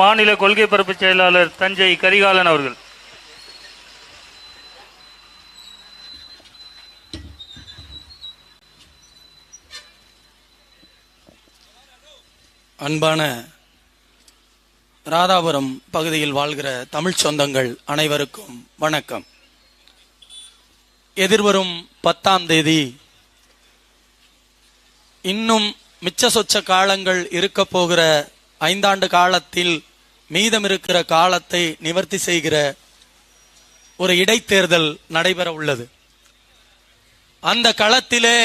மாநில கொள்கை பரப்பு செயலாளர் தஞ்சை கரிகாலன் அவர்கள். அன்பான ராதாபுரம் பகுதியில் வாழ்கிற தமிழ் சொந்தங்கள் அனைவருக்கும் வணக்கம். எதிர்வரும் பத்தாம் தேதி இன்னும் மிச்ச சொச்ச காலங்கள் இருக்க போகிற ஐந்தாண்டு காலத்தில் மீதம் இருக்கிற காலத்தை நிவர்த்தி செய்கிற ஒரு இடைத்தேர்தல் நடைபெற உள்ளது. அந்த களத்திலே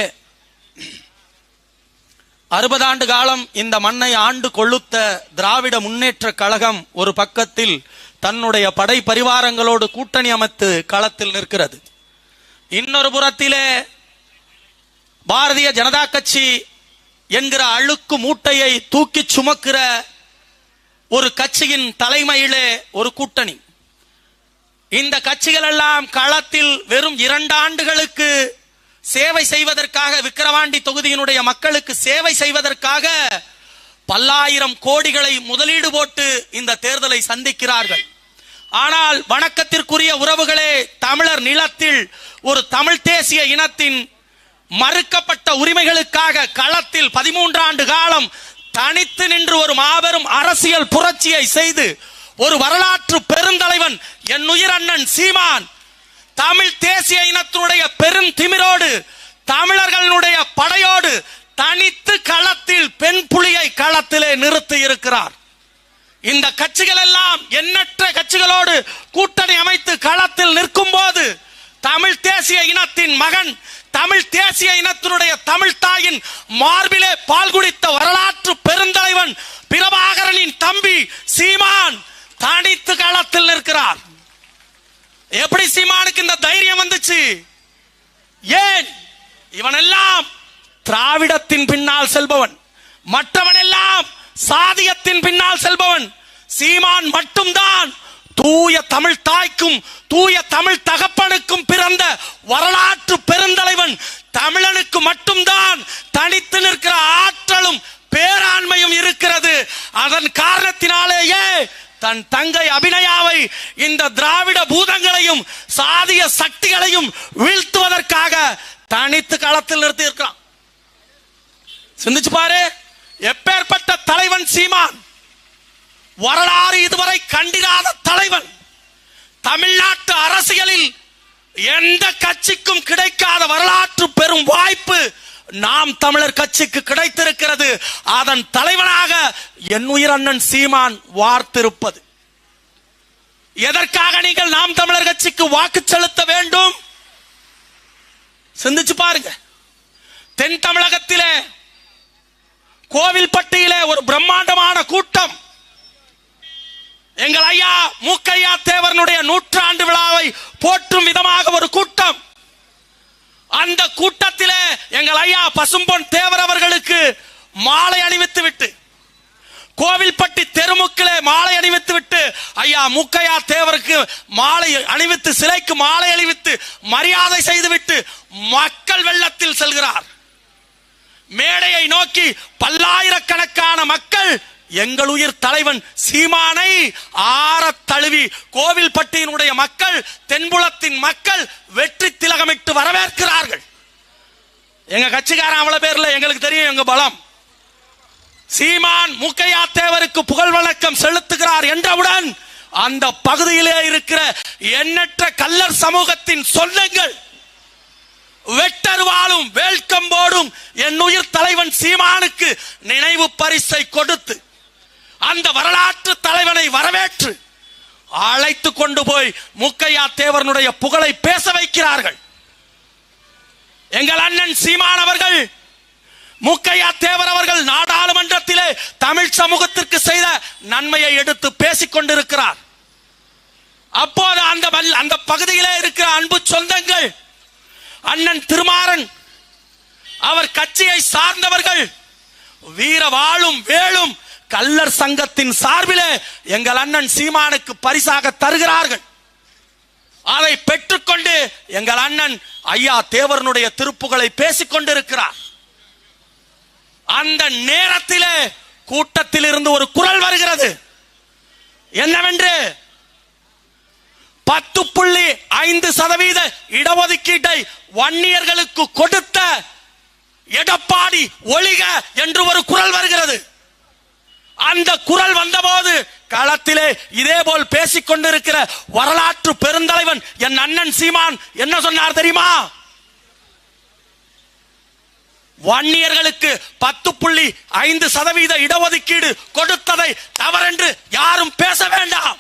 அறுபதாண்டு காலம் இந்த மண்ணை ஆண்டு கொள்ளுத்த திராவிட முன்னேற்ற கழகம் ஒரு பக்கத்தில் தன்னுடைய படை பரிவாரங்களோடு கூட்டணி அமைத்து களத்தில் நிற்கிறது. இன்னொரு புறத்திலே பாரதிய ஜனதா கட்சி என்கிற அழுக்கு மூட்டையை தூக்கி சுமக்கிற ஒரு கட்சியின் தலைமையிலே ஒரு கூட்டணி. இந்த கட்சிகள் எல்லாம் களத்தில் வெறும் இரண்டு ஆண்டுகளுக்கு சேவை செய்வதற்காக விக்கிரவாண்டி தொகுதியினுடைய மக்களுக்கு சேவை செய்வதற்காக பல்லாயிரம் கோடிகளை முதலீடு போட்டு இந்த தேர்தலை சந்திக்கிறார்கள். ஆனால் வணக்கத்திற்குரிய உறவுகளே தமிழர் நிலத்தில் ஒரு தமிழ் தேசிய இனத்தின் மறுக்கப்பட்ட உரிமைகளுக்காக களத்தில் பதிமூன்று ஆண்டு காலம் தனித்து நின்று ஒரு மாபெரும் அரசியல் புரட்சியை செய்து ஒரு வரலாற்று பெருந்தலைவன் என் உயிர் அண்ணன் சீமான். தமிழ் தேசிய இனத்தினுடைய பெரும் திமிரோடு தமிழர்களுடைய படையோடு தனித்து களத்தில் பெண் புலியை களத்திலே நிறுத்தி இருக்கிறார். இந்த கட்சிகள் எல்லாம் எண்ணற்ற கட்சிகளோடு கூட்டணி அமைத்து களத்தில் நிற்கும் போது தமிழ் தேசிய இனத்தின் மகன் தமிழ் தேசிய இனத்தினுடைய தமிழ் தாயின் மார்பிலே பால் குடித்த வரலாற்று பெருந்தலைவன் பிரபாகரனின் தம்பி சீமான் தனித்து காலத்தில் நிற்கிறார். எப்படி சீமானுக்கு இந்த தைரியம் வந்துச்சு? ஏன்? இவன் எல்லாம் திராவிடத்தின் பின்னால் செல்பவன். மற்றவன் எல்லாம் சாதியத்தின் பின்னால் செல்பவன். சீமான் மட்டும்தான் தூய தமிழ் தாய்க்கும் தூய தமிழ் தகப்பனுக்கும் பிறந்த வரலாற்று பெருந்தலைவன் தமிழனுக்கு மட்டும்தான் தனித்து நிற்கிற ஆற்றலும் பேராண்மையும் இருக்கிறது. அதன் காரணத்தினாலேயே தன் தங்கை அபிநயாவை இந்த திராவிட பூதங்களையும் சாதிய சக்திகளையும் வீழ்த்துவதற்காக தனித்து களத்தில் நிறுத்தி இருக்கிறான் சிந்திச்சு பாரு எப்பேற்பட்ட தலைவன் சீமான்? வரலாறு இதுவரை கண்டிராத தலைவன். தமிழ்நாட்டு அரசியலில் எந்த கட்சிக்கும் கிடைக்காத வரலாற்று பெரும் வாய்ப்பு நாம் தமிழர் கட்சிக்கு கிடைத்திருக்கிறது. அதன் தலைவனாக என் உயிர் அண்ணன் சீமான் வார்த்திருப்பது. எதற்காக நீங்கள் நாம் தமிழர் கட்சிக்கு வாக்கு செலுத்த வேண்டும்? சிந்திச்சு பாருங்க. தென் தமிழகத்திலே கோவில்பட்டியிலே ஒரு பிரம்மாண்டமான கூட்டம். எங்கள் ஐயா மூக்கையா தேவரனுடைய நூற்றாண்டு விழாவை போற்றும் விதமாக ஒரு கூட்டம். அந்த கூட்டத்திலே எங்கள் ஐயா பசும்பொன் தேவர் அவர்களுக்கு மாலை அணிவித்து விட்டு கோவில்பட்டி தெருமுக்கிலே மாலை அணிவித்து விட்டு ஐயா முக்கையா தேவருக்கு மாலை அணிவித்து சிலைக்கு மாலை அணிவித்து மரியாதை செய்துவிட்டு மக்கள் வெள்ளத்தில் செல்கிறார். மேடையை நோக்கி பல்லாயிரக்கணக்கான மக்கள் எங்கள் உயிர் தலைவன் சீமானை ஆற தழுவி கோவில்பட்டியினுடைய மக்கள் தென்புலத்தின் மக்கள் வெற்றி திலகமிட்டு வரவேற்கிறார்கள். எங்க கட்சிக்காரன் அவ்வளவு பேர்ல எங்களுக்கு தெரியும் எங்க பலம். சீமான் முக்கையா தேவருக்கு புகழ் வணக்கம் செலுத்துகிறார் என்றவுடன் அந்த பகுதியிலே இருக்கிற எண்ணற்ற கல்லர் சமூகத்தின் சொந்தங்கள் வெட்டர்வாலும் வேல்கம்போடும் என் உயிர் தலைவன் சீமானுக்கு நினைவு பரிசை கொடுத்து அந்த வரலாற்று தலைவனை வரவேற்று அழைத்து கொண்டு போய் முக்கையா தேவரனுடைய புகழை பேச வைக்கிறார்கள். எங்கள் அண்ணன் சீமான் அவர்கள் முக்கையா தேவர் அவர்கள் நாடாளுமன்றத்திலே தமிழ் சமூகத்திற்கு செய்த நன்மையை எடுத்து பேசிக் கொண்டிருக்கிறார். அப்போது அந்த அந்த பகுதியிலே இருக்கிற அன்பு சொந்தங்கள் அண்ணன் திருமாறன் அவர் கட்சியை சார்ந்தவர்கள் வீர வாழும் வேலும் கல்லர் சங்கத்தின் சார்பிலே எங்கள் அண்ணன் சீமானுக்கு பரிசாக தருகிறார்கள். அதை பெற்றுக்கொண்டு எங்கள் அண்ணன் ஐயா தேவரனுடைய திருப்புகளை பேசிக் கொண்டிருக்கிறார். அந்த நேரத்திலே கூட்டத்தில் இருந்து ஒரு குரல் வருகிறது. என்னவென்று? பத்து புள்ளி ஐந்து சதவீத இடஒதுக்கீட்டை வன்னியர்களுக்கு கொடுத்த எடப்பாடி ஒளிக என்று ஒரு குரல் வருகிறது. அந்த குரல் வந்தபோது களத்திலே இதேபோல் பேசிக் கொண்டிருக்கிற வரலாற்று பெருந்தலைவன் என் அண்ணன் சீமான் என்ன சொன்னார் தெரியுமா? வன்னியர்களுக்கு பத்து புள்ளி ஐந்து சதவீத இடஒதுக்கீடு கொடுத்ததை தவறென்று யாரும் பேச வேண்டாம்.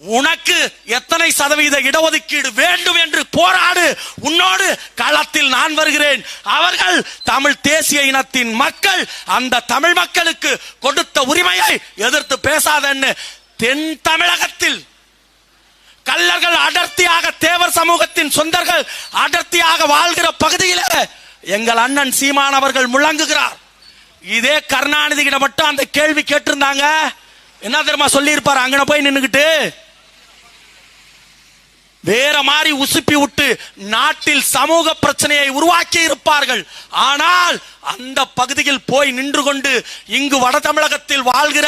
உனக்கு எத்தனை சதவீத இடஒதுக்கீடு வேண்டும் என்று போராடு. உன்னோடு களத்தில் நான் வருகிறேன். அவர்கள் தமிழ் தேசிய இனத்தின் மக்கள். அந்த தமிழ் மக்களுக்கு கொடுத்த உரிமையை எதிர்த்து பேசாதன்னு தென் தமிழகத்தில் கள்ளர்கள் அடர்த்தியாக தேவர் சமூகத்தின் சொந்தர்கள் அடர்த்தியாக வாழ்கிற பகுதியில எங்கள் அண்ணன் சீமான் அவர்கள் முழங்குகிறார். இதே கருணாநிதி கிட்ட மட்டும் அந்த கேள்வி கேட்டிருந்தாங்க. என்ன தெரியுமா சொல்லியிருப்பாரு? அங்கன போய் நின்றுக்கிட்டு வேற மாதிரி உசுப்பி விட்டு நாட்டில் சமூக பிரச்சனையை உருவாக்கி இருப்பார்கள். ஆனால் அந்த பகுதியில் போய் நின்று கொண்டு இங்கு வட தமிழகத்தில் வாழ்கிற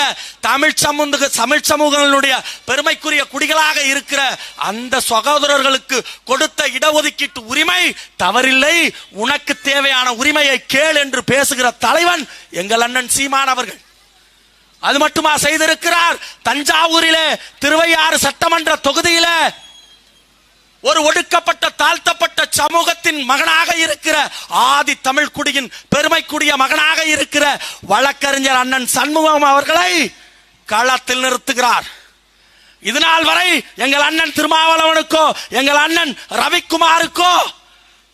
தமிழ் சமூக தமிழ் சமூகங்களுடைய பெருமைக்குரிய குடிகளாக இருக்கிற அந்த சகோதரர்களுக்கு கொடுத்த இடஒதுக்கீட்டு உரிமை தவறில்லை. உனக்கு தேவையான உரிமையை கேள் என்று பேசுகிற தலைவன் எங்கள் அண்ணன் சீமான் அவர்கள். அது மட்டுமா செய்திருக்கிறார்? தஞ்சாவூரிலே திருவையாறு சட்டமன்ற தொகுதியில ஒரு ஒடுக்கப்பட்ட தாழ்த்தப்பட்ட சமூகத்தின் மகனாக இருக்கிற ஆதி தமிழ் குடியின் பெருமைக்குரிய மகனாக இருக்கிற வழக்கறிஞர் அண்ணன் சண்முகம் அவர்களை களத்தில் நிறுத்துகிறார். இதனால் வரை எங்கள் அண்ணன் திருமாவளவனுக்கோ எங்கள் அண்ணன் ரவிக்குமாருக்கோ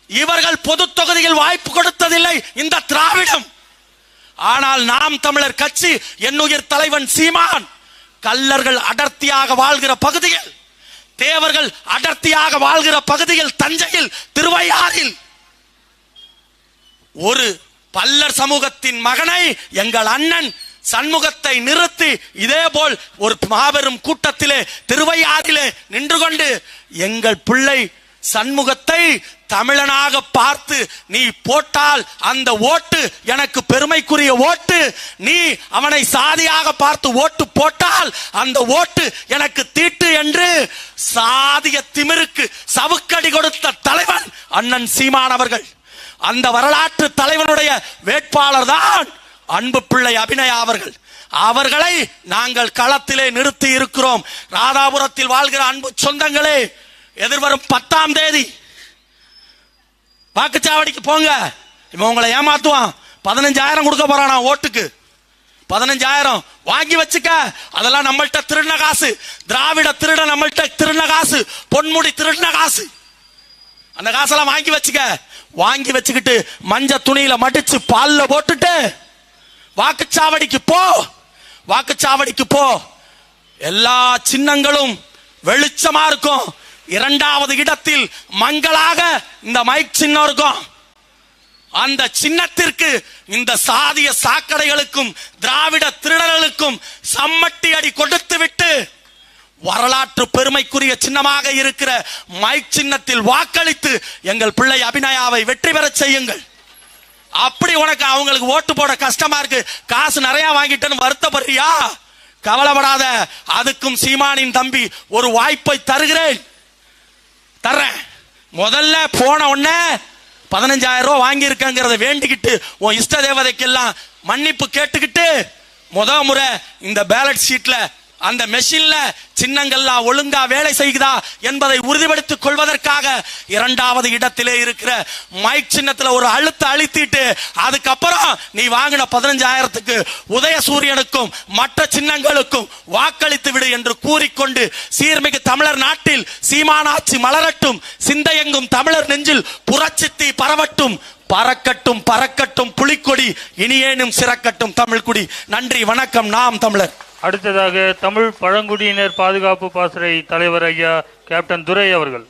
இவர்கள் பொது தொகுதியில் வாய்ப்பு கொடுத்ததில்லை இந்த திராவிடம். ஆனால் நாம் தமிழர் கட்சி என்னுயிர் தலைவன் சீமான் கல்லர்கள் அடர்த்தியாக வாழ்கிற பகுதியில் தேவர்கள் அடர்த்தியாக வாழ்கிற பகுதியில் தஞ்சையில் திருவையாறில் ஒரு பல்லர் சமூகத்தின் மகனை எங்கள் அண்ணன் சண்முகத்தை நிறுத்தி இதே போல் ஒரு மாபெரும் கூட்டத்திலே திருவையாறிலே நின்று கொண்டு எங்கள் பிள்ளை சண்முகத்தை தமிழனாக பார்த்து நீ போட்டால் அந்த ஓட்டு எனக்கு பெருமைக்குரிய ஓட்டு. நீ அவனை சாதியாக பார்த்து ஓட்டு போட்டால் அந்த ஓட்டு எனக்கு தீட்டு என்று சாதிய திமிருக்கு சவுக்கடி கொடுத்த தலைவன் அண்ணன் சீமான் அவர்கள். அந்த வரலாற்று தலைவனுடைய வேட்பாளர் தான் அன்பு பிள்ளை அபிநயா அவர்கள். அவர்களை நாங்கள் களத்திலே நிறுத்தி இருக்கிறோம். ராதாபுரத்தில் வாழ்கிற அன்பு சொந்தங்களே எதிர்வரும் பத்தாம் தேதி. வாக்குச்சாவடிக்கு போங்க. இவன் உங்களை ஏமாத்துவான். பதினஞ்சாயிரம் கொடுக்க போறானா ஓட்டுக்கு? பதினஞ்சாயிரம் வாங்கி வச்சுக்க. அதெல்லாம் நம்மள்கிட்ட திருடின காசு. திராவிட திருட நம்மள்கிட்ட திருடின காசு. பொன்முடி திருடின காசு. அந்த காசெல்லாம் வாங்கி வச்சுக்க. வாங்கி வச்சுக்கிட்டு மஞ்ச துணியில மடிச்சு பால்ல போட்டுட்டு வாக்குச்சாவடிக்கு போ. வாக்குச்சாவடிக்கு போ. எல்லா சின்னங்களும் வெளிச்சமா இருக்கும். இரண்டாவது இடத்தில் மங்களாக இந்த மைக் சின்னம் இருக்கும். அந்த சின்னத்திற்கு இந்த சாதிய சாக்கடைகளுக்கும் திராவிட திருடர்களுக்கும் சம்மட்டி அடி கொடுத்து விட்டு வரலாற்று பெருமைக்குரிய சின்னமாக இருக்கிற மைக் சின்னத்தில் வாக்களித்து எங்கள் பிள்ளை அபிநயாவை வெற்றி பெறச் செய்யுங்கள். அப்படி உனக்கு அவங்களுக்கு ஓட்டு போட கஷ்டமா இருக்கு. காசு நிறைய வாங்கிட்டேன்னு வருத்தப்படுறியா? கவலைப்படாத அதுக்கும் சீமானின் தம்பி ஒரு வாய்ப்பை தருகிறேன். தர்றேன். முதல்ல போன உடனே பதினஞ்சாயிரம் ரூபா வாங்கியிருக்கங்கிறத வேண்டிக்கிட்டு உன் இஷ்ட தேவதைக்கெல்லாம் மன்னிப்பு கேட்டுக்கிட்டு முத முறை இந்த பேலட் ஷீட்டில் அந்த மெஷின்ல சின்னங்கள்லாம் ஒழுங்கா வேலை செய்யுதா என்பதை உறுதிப்படுத்திக் கொள்வதற்காக இரண்டாவது இடத்திலே இருக்கிற மைக் சின்னத்துல ஒரு அழுத்த அழுத்திட்டு அதுக்கப்புறம் நீ வாங்கின பதினஞ்சாயிரத்துக்கு உதயசூரியனுக்கும் மற்ற சின்னங்களுக்கும் வாக்களித்து விடு என்று கூறிக்கொண்டு சீர்மிகு தமிழர் நாட்டில் சீமானாட்சி மலரட்டும் சிந்தையெங்கும் தமிழர் நெஞ்சில் புரட்சித்தி பரவட்டும் பறக்கட்டும் பறக்கட்டும் புலிக்கொடி இனியேனும் சிறக்கட்டும் தமிழ்குடி. நன்றி வணக்கம் நாம் தமிழர். அடுத்ததாக தமிழ் பழங்குடியினர் பாதுகாப்பு பாசறை தலைவர் ஐயா கேப்டன் துரை அவர்கள்.